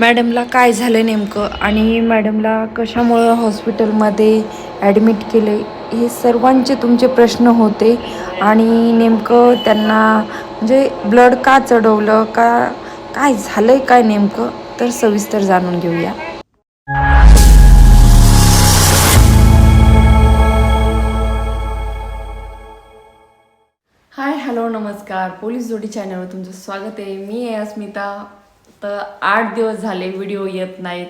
मॅडमला काय झालं नेमकं आणि मॅडमला कशामुळं हॉस्पिटलमध्ये ॲडमिट केले हे सर्वांचे तुमचे प्रश्न होते आणि नेमकं त्यांना म्हणजे ब्लड का चढवलं का काय झालं आहे काय नेमकं तर सविस्तर जाणून घेऊया. हाय हॅलो नमस्कार. पोलीस जोडी चॅनलवर तुमचं स्वागत आहे. मी आहे अस्मिता. तर आठ दिवस झाले व्हिडिओ येत नाहीत.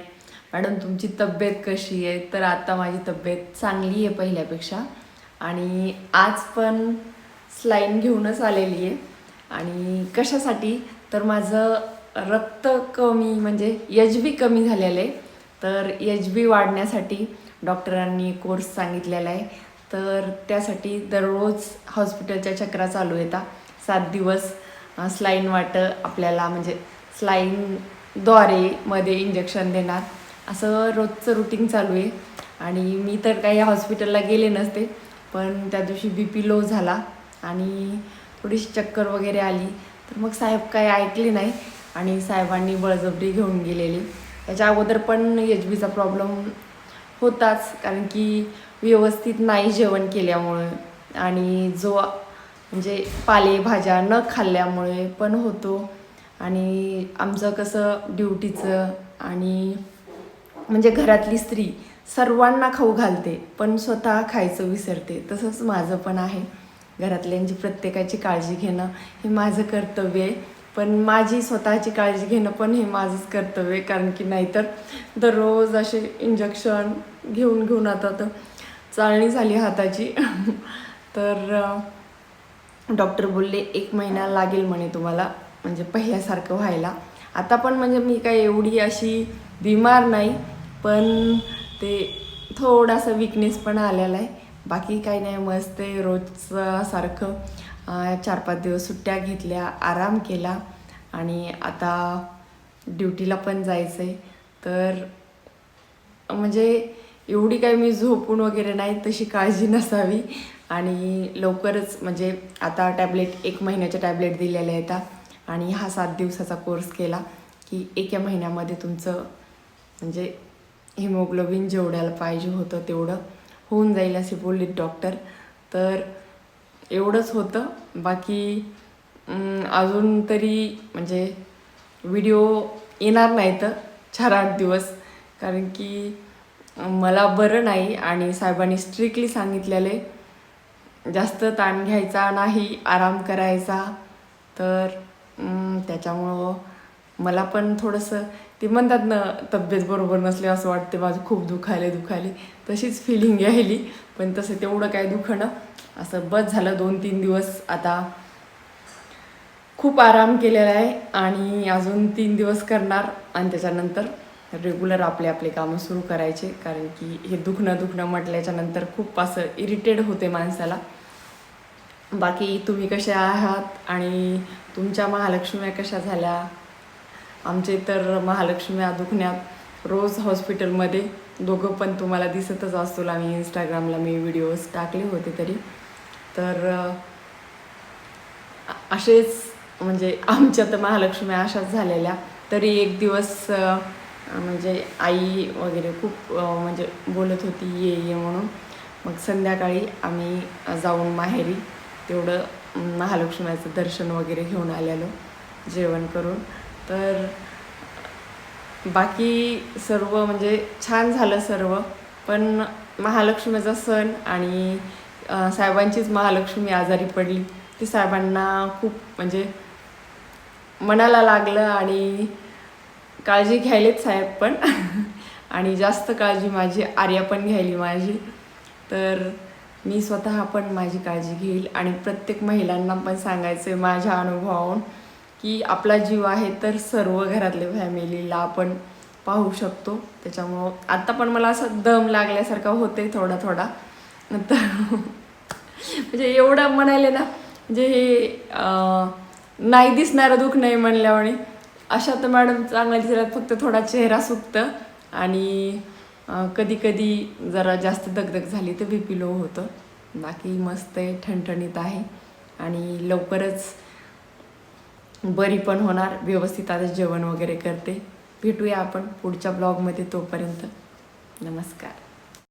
मॅडम तुमची तब्येत कशी आहे? तर आता माझी तब्येत चांगली आहे पहिल्यापेक्षा. आणि आज पण स्लाईन घेऊनच आलेली आहे. आणि कशासाठी? तर माझं रक्त कमी म्हणजे एच बी कमी झालेलं आहे. तर एच बी वाढण्यासाठी डॉक्टरांनी कोर्स सांगितलेला आहे. तर त्यासाठी दररोज हॉस्पिटलच्या चक्रा चालू येतात सात दिवस स्लाईन वाटं आपल्याला म्हणजे स्लाईनद्वारे मध्ये इंजेक्शन देणार. असं रोजचं रुटीन चालू आहे. आणि मी तर काही हॉस्पिटलला गेले नसते पण त्या दिवशी बी पी लो झाला आणि थोडीशी चक्कर वगैरे आली. तर मग साहेब काही ऐकले नाही आणि साहेबांनी बळजबरी घेऊन गेलेली. त्याच्या अगोदर पण एच बीचा प्रॉब्लेम होताच कारण की व्यवस्थित नाही जेवण केल्यामुळे आणि जो म्हणजे पालेभाज्या न खाल्ल्यामुळे पण होतो. आणि आमचं कसं ड्युटीचं आणि म्हणजे घरातली स्त्री सर्वांना खाऊ घालते पण स्वतः खायचं विसरते. तसंच माझं पण आहे. घरातल्यांची प्रत्येकाची काळजी घेणं हे माझं कर्तव्य आहे. पण माझी स्वतःची काळजी घेणं पण हे माझंच कर्तव्य आहे. कारण की नाहीतर दररोज असे इंजेक्शन घेऊन घेऊन आता तर चालणी झाली हाताची. तर डॉक्टर बोलले एक महिना लागेल म्हणे तुम्हाला. म्हणजे पहिल्यासारखं व्हायला. आता पण म्हणजे मी काही एवढी अशी बिमार नाही पण ते थोडासा विकनेस पण आलेला आहे. बाकी काही नाही मस्त आहे रोजचं सारखं. चार पाच दिवस सुट्ट्या घेतल्या आराम केला आणि आता ड्युटीला पण जायचं आहे तर म्हणजे एवढी काही मी झोपून वगैरे नाही तशी काळजी नसावी. आणि लवकरच म्हणजे आता टॅबलेट एक महिन्याच्या टॅबलेट दिलेल्या आहेत. आणि हा सात दिवसाचा कोर्स केला की एका महिन्यामध्ये तुमचं म्हणजे हिमोग्लोबिन जेवढ्याला पाहिजे होतं तेवढं होऊन जाईल असे बोलले डॉक्टर तर एवढंच होतं. बाकी अजून तरी म्हणजे व्हिडिओ येणार नाही तर चार आठ दिवस. कारण की मला बरं नाही आणि साहेबांनी स्ट्रिक्टली सांगितलेले जास्त ताण घ्यायचा नाही आराम करायचा. तर त्याच्यामुळं मला पण थोडंसं ते म्हणतात ना तब्येत बरोबर नसली असं वाटते माझं खूप दुखायले दुखायले तशीच फिलिंग यायली पण तसं तेवढं काय दुखणं. असं बस झालं दोन तीन दिवस. आता खूप आराम केलेला आहे आणि अजून तीन दिवस करणार आणि त्याच्यानंतर रेग्युलर आपले आपले कामं सुरू करायचे. कारण की हे दुखणं दुखणं म्हटल्याच्यानंतर खूप असं इरिटेड होते माणसाला. बाकी तुम्ही कसे आहात आणि तुमच्या महालक्ष्म्या कशा झाल्या? आमचे तर महालक्ष्म्या दुखण्यात रोज हॉस्पिटलमध्ये. दोघं पण तुम्हाला दिसतच असतो आम्ही इंस्टाग्रामला मी व्हिडिओज टाकले होते तरी. तर असेच म्हणजे आमच्या तर महालक्ष्म्या अशाच झालेल्या. तरी एक दिवस म्हणजे आई वगैरे खूप म्हणजे बोलत होती ये ये म्हणून. मग संध्याकाळी आम्ही जाऊन माहेरी तेवढं महालक्ष्मीचं महालक्ष्म्याचं दर्शन वगैरे घेऊन आलेलो जेवण करून. तर बाकी सर्व म्हणजे छान झालं सर्व. पण महालक्ष्मीचा सण आणि साहेबांचीच महालक्ष्मी आजारी पडली ती साहेबांना खूप म्हणजे मनाला लागलं आणि काळजी घ्यायलेच साहेब पण. आणि जास्त काळजी माझी आर्या पण घ्यायली माझी. तर मी स्वतः पण माझी काळजी घेईल आणि प्रत्येक महिलांना पण सांगायचं आहे माझ्या अनुभवावरून की आपला जीव आहे तर सर्व घरातल्या फॅमिलीला आपण पाहू शकतो. त्याच्यामुळं आत्ता पण मला असं दम लागल्यासारखा होते थोडा थोडा. तर म्हणजे एवढं म्हणाले ना म्हणजे हे नाही दिसणारं दुःख नाही म्हणल्यामुळे अशा तर मॅडम चांगल्या दिसल्यात फक्त थोडा चेहरा सुकतं आणि कधी कधी जरा जास्त दगदग झाली तर बी पी लो होतं. बाकी मस्त आहे ठणठणीत आहे. आणि लवकरच बरी पण होणार. व्यवस्थित आता जेवण वगैरे करते. भेटूया आपण पुढच्या ब्लॉगमध्ये तोपर्यंत. नमस्कार.